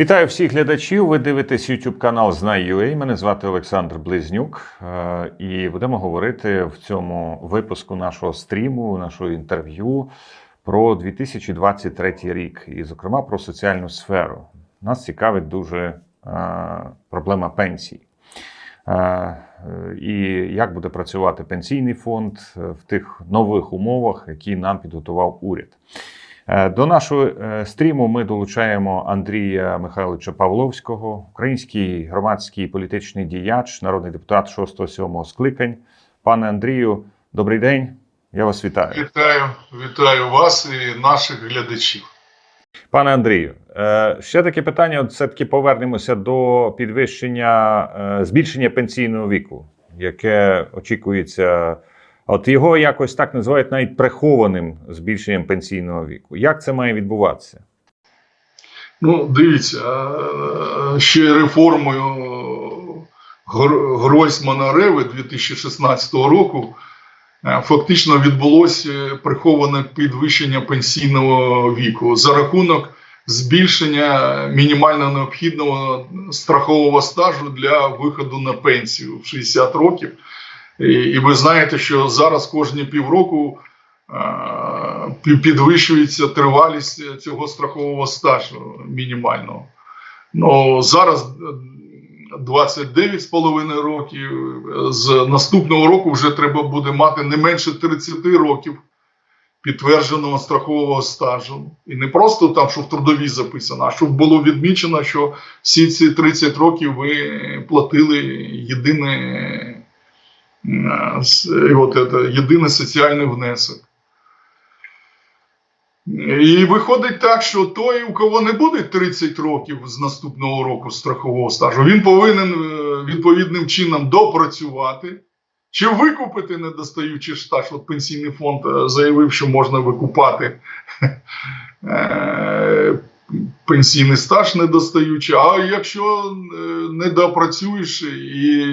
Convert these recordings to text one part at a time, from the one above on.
Вітаю всіх глядачів. Ви дивитесь YouTube канал Знай.ua. Мене звати Олександр Близнюк, Е, і будемо говорити в цьому випуску нашого стріму, нашого інтерв'ю про 2023 рік, і, зокрема, про соціальну сферу. Нас цікавить дуже е, проблема пенсій. Е, І як буде працювати пенсійний фонд в тих нових умовах, які нам підготував уряд. Е, До нашого е, стріму ми долучаємо Андрія Михайловича Павловського, український громадський політичний діяч, народний депутат 6-7 скликань. Пане Андрію, добрий день. Я вас вітаю. Вітаю, вітаю вас і наших глядачів. Пане Андрію, е, ще таке питання: от все-таки повернемося до підвищення збільшення пенсійного віку, яке очікується. От його якось так називають навіть прихованим збільшенням пенсійного віку. Як це має відбуватися? Ну, дивіться, е, ще реформою Гр- Гройсмана Реви 2016 року е, фактично відбулося приховане підвищення пенсійного віку за рахунок збільшення мінімально необхідного страхового стажу для виходу на пенсію в 60 років. І, ви знаєте, що зараз кожні півроку е, підвищується тривалість цього страхового стажу мінімального. Ну, зараз е, 29,5 років. З наступного року вже треба буде мати не менше 30 років підтвердженого страхового стажу. І не просто там, що в трудовій записано, а щоб було відмічено, що всі ці 30 років ви платили єдине, е, с- от це, єдиний соціальний внесок. І виходить так, що той, у кого не буде 30 років з наступного року страхового стажу, він повинен е, відповідним чином допрацювати чи викупити недостаючий стаж. От пенсійний фонд е, заявив, що можна викупати е, пенсійний стаж недостаючий. А якщо е, не допрацюєш і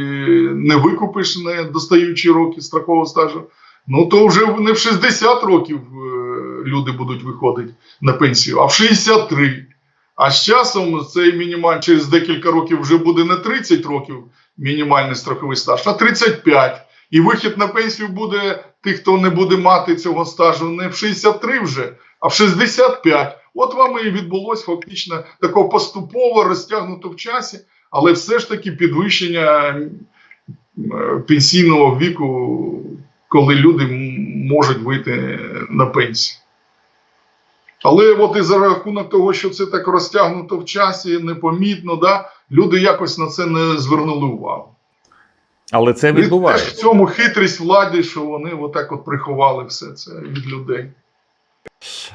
не викупиш недостаючі роки страхового стажу, ну то вже не в 60 років е, люди будуть виходити на пенсію, а в 63. А з часом цей мінімаль через декілька років вже буде не 30 років мінімальний страховий стаж, а 35. І вихід на пенсію буде тих, хто не буде мати цього стажу не в 63 вже, а в 65. От вам і відбулось фактично тако поступово розтягнуто в часі, але все ж таки підвищення е, пенсійного віку, коли люди можуть вийти на пенсію. Але от і за рахунок того, що це так розтягнуто в часі, непомітно, да, люди якось на це не звернули увагу. Але це І теж в цьому хитрість влади, що вони отак от приховали все це від людей.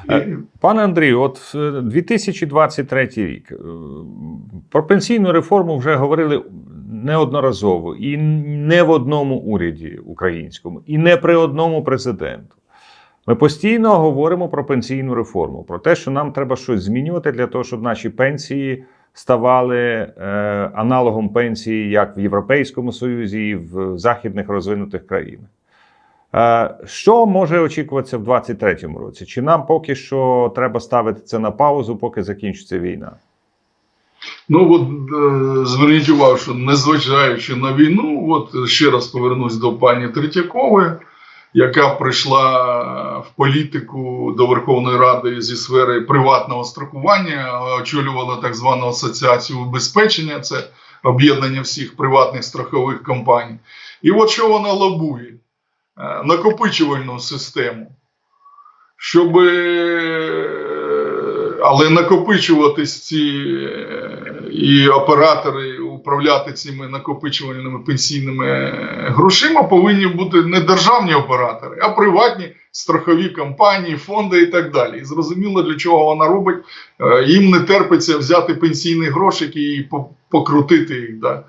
Е, Пане Андрію, от е, 2023 рік е, про пенсійну реформу вже говорили неодноразово, і не в одному уряді українському, і не при одному президенту. Ми постійно говоримо про пенсійну реформу, про те, що нам треба щось змінювати для того, щоб наші пенсії ставали е, аналогом пенсії як в Європейському Союзі, і в західних розвинутих країнах. Е, Що може очікуватися в 2023 році? Чи нам поки що треба ставити це на паузу, поки закінчиться війна? Ну от е, зверніть увагу, що незважаючи на війну, от ще раз повернусь до пані Третьякової, яка прийшла в політику до Верховної Ради зі сфери приватного страхування, очолювала так звану асоціацію убезпечення, це об'єднання всіх приватних страхових компаній. І от що вона лобує? Е, Накопичувальну систему. Щоб але накопичуватись ці е, і оператори управляти цими накопичувальними пенсійними е, грошима повинні бути не державні оператори, а приватні страхові компанії, фонди і так далі. І зрозуміло, для чого вона робить. Е, Їм не терпиться взяти пенсійні грошики і покрутити їх. Да?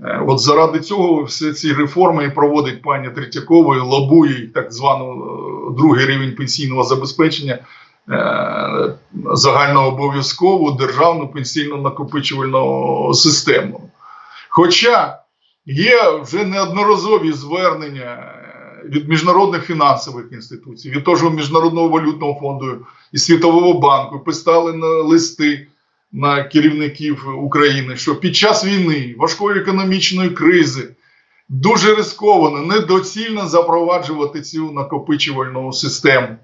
Е, От заради цього всі ці реформи і проводить пані Третьякова, і лобує так звану е, другий рівень пенсійного забезпечення е, загальнообов'язкову державну пенсійну накопичувальну систему. Хоча є вже неодноразові звернення від міжнародних фінансових інституцій, від того ж Міжнародного валютного фонду і Світового банку, писали на листи на керівників України, що під час війни, важкої економічної кризи, дуже рисковано, недоцільно запроваджувати цю накопичувальну систему.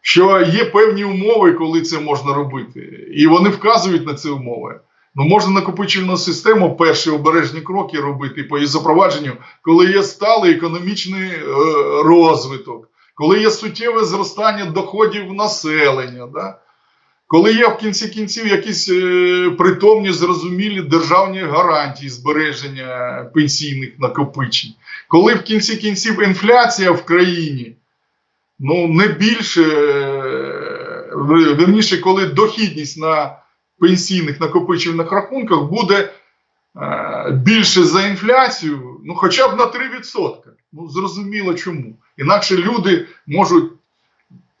Що є певні умови, коли це можна робити, і вони вказують на ці умови. Ну, можна накопичувальну систему, перші обережні кроки робити по її запровадженню, коли є сталий економічний е, розвиток, коли є суттєве зростання доходів населення, да? Коли є в кінці кінців якісь е, притомні, зрозумілі державні гарантії збереження пенсійних накопичень, коли в кінці кінців інфляція в країні ну, не більше, е, верніше, коли дохідність на пенсійних накопичувальних рахунках буде е, більше за інфляцію, ну хоча б на 3%. Ну, зрозуміло чому. Інакше люди можуть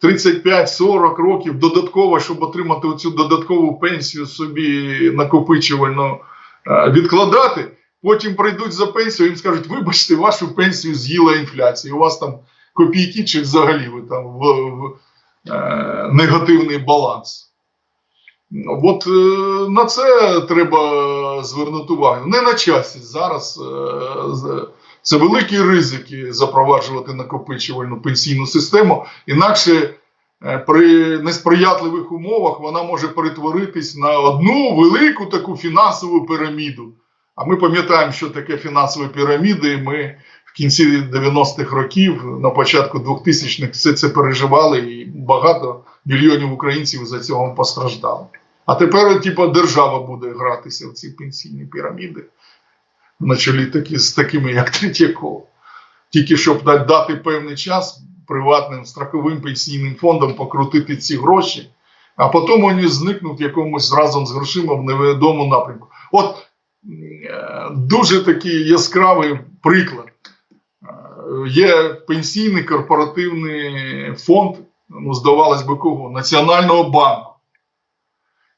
35-40 років додатково, щоб отримати оцю додаткову пенсію собі накопичувально е, відкладати. Потім прийдуть за пенсію, їм скажуть, вибачте, вашу пенсію з'їла інфляція. У вас там копійки чи взагалі ви там в, в е, негативний баланс. От е, на це треба звернути увагу. Не на часі. Зараз е, це великі ризики запроваджувати накопичувальну пенсійну систему. Інакше е, при несприятливих умовах вона може перетворитись на одну велику таку фінансову піраміду. А ми пам'ятаємо, що таке фінансові піраміди. Ми в кінці 90-х років, на початку 2000-х все це переживали, і багато мільйонів українців за цього постраждали. А тепер, типу, держава буде гратися в ці пенсійні піраміди на чолі такі, з такими, як Третьяков. Тільки щоб дати певний час приватним страховим пенсійним фондам покрутити ці гроші, а потім вони зникнуть якомусь разом з грошима в невідомому напрямку. От е, дуже такий яскравий приклад. Е, Є пенсійний корпоративний фонд, ну, здавалось би, кого? Національного банку.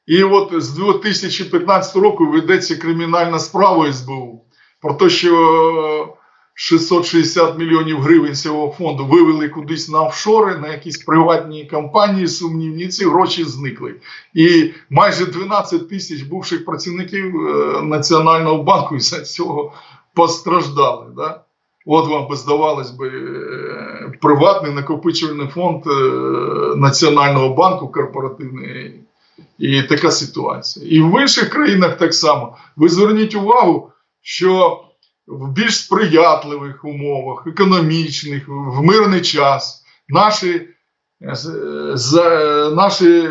І от з 2015 року ведеться кримінальна справа СБУ про те, що 660 мільйонів гривень цього фонду вивели кудись на офшори, на якісь приватні компанії сумнівні, ці гроші зникли. І майже 12 тисяч бувших працівників е, Національного банку із цього постраждали. Да? От вам би здавалось би е, приватний накопичувальний фонд е, Національного банку корпоративний. І така ситуація. І в інших країнах так само. Ви зверніть увагу, що в більш сприятливих умовах, економічних, в мирний час наші, е, з- наші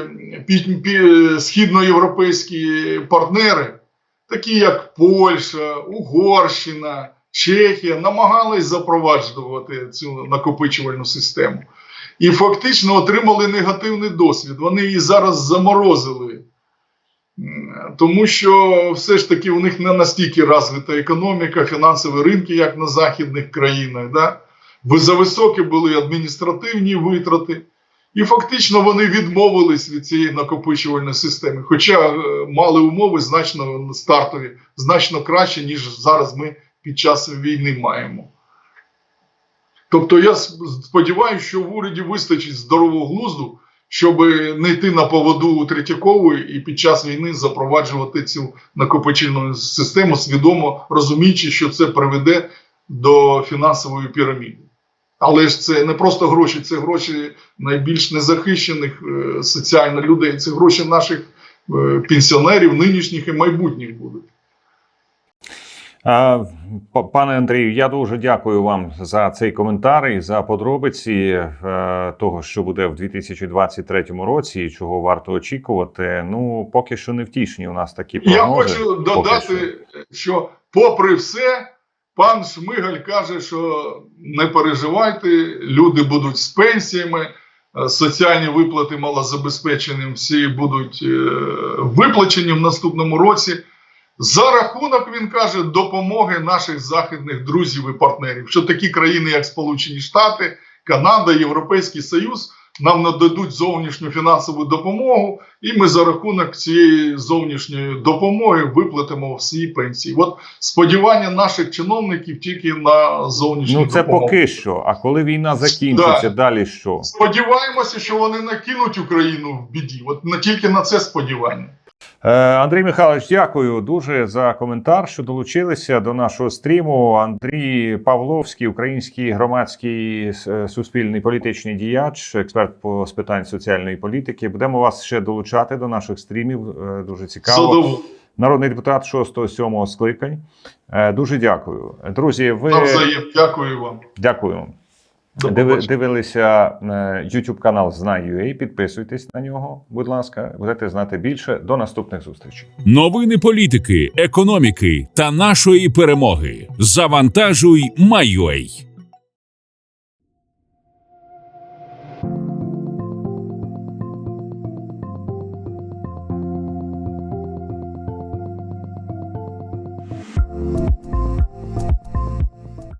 східноєвропейські партнери, такі як Польща, Угорщина, Чехія, намагались запроваджувати цю накопичувальну систему. І фактично отримали негативний досвід. Вони її зараз заморозили. Тому що все ж таки у них не настільки розвита економіка, фінансові ринки, як на західних країнах. Да? Ви зависокі були адміністративні витрати, і фактично вони відмовились від цієї накопичувальної системи. Хоча е, мали умови значно стартові, значно краще, ніж зараз ми під час війни маємо. Тобто я сподіваюся, що в уряді вистачить здорового глузду, щоб не йти на поводу у Третьякової і під час війни запроваджувати цю накопичільну систему, свідомо розуміючи, що це приведе до фінансової піраміди. Але ж це не просто гроші, це гроші найбільш незахищених е, соціально людей, це гроші наших е, пенсіонерів, нинішніх і майбутніх будуть. Пане Андрію, я дуже дякую вам за цей коментар і за подробиці е, того, що буде в 2023 році, і чого варто очікувати. Ну, поки що не втішні у нас такі прогнози. Я хочу додати, що. що. попри все, пан Шмигаль каже, що не переживайте, люди будуть з пенсіями, е, соціальні виплати малозабезпеченим всі будуть е, виплачені в наступному році. За рахунок, він каже, допомоги наших західних друзів і партнерів, що такі країни, як Сполучені Штати, Канада, Європейський Союз, нам нададуть зовнішню фінансову допомогу, і ми за рахунок цієї зовнішньої допомоги виплатимо всі пенсії. От сподівання наших чиновників тільки на зовнішню Ну, це допомогу. поки що. А коли війна закінчиться, Да. далі що? Сподіваємося, що вони накинуть Україну в біді. От не тільки на це сподівання. Е, Андрій Михайлович, дякую дуже за коментар, що долучилися до нашого стріму. Андрій Павловський, український громадський е, суспільний політичний діяч, експерт по з питань соціальної політики. Будемо вас ще долучати до наших стрімів. Е, Дуже цікаво. Задоволення. Народний депутат 6-7 скликань. Дуже дякую. Друзі, ви Дякую вам. дякую. До Диви, дивилися е, YouTube канал Знай.ua, Підписуйтесь на нього, будь ласка, будете знати більше. До наступних зустрічей. Новини політики, економіки та нашої перемоги. Завантажуй Майой.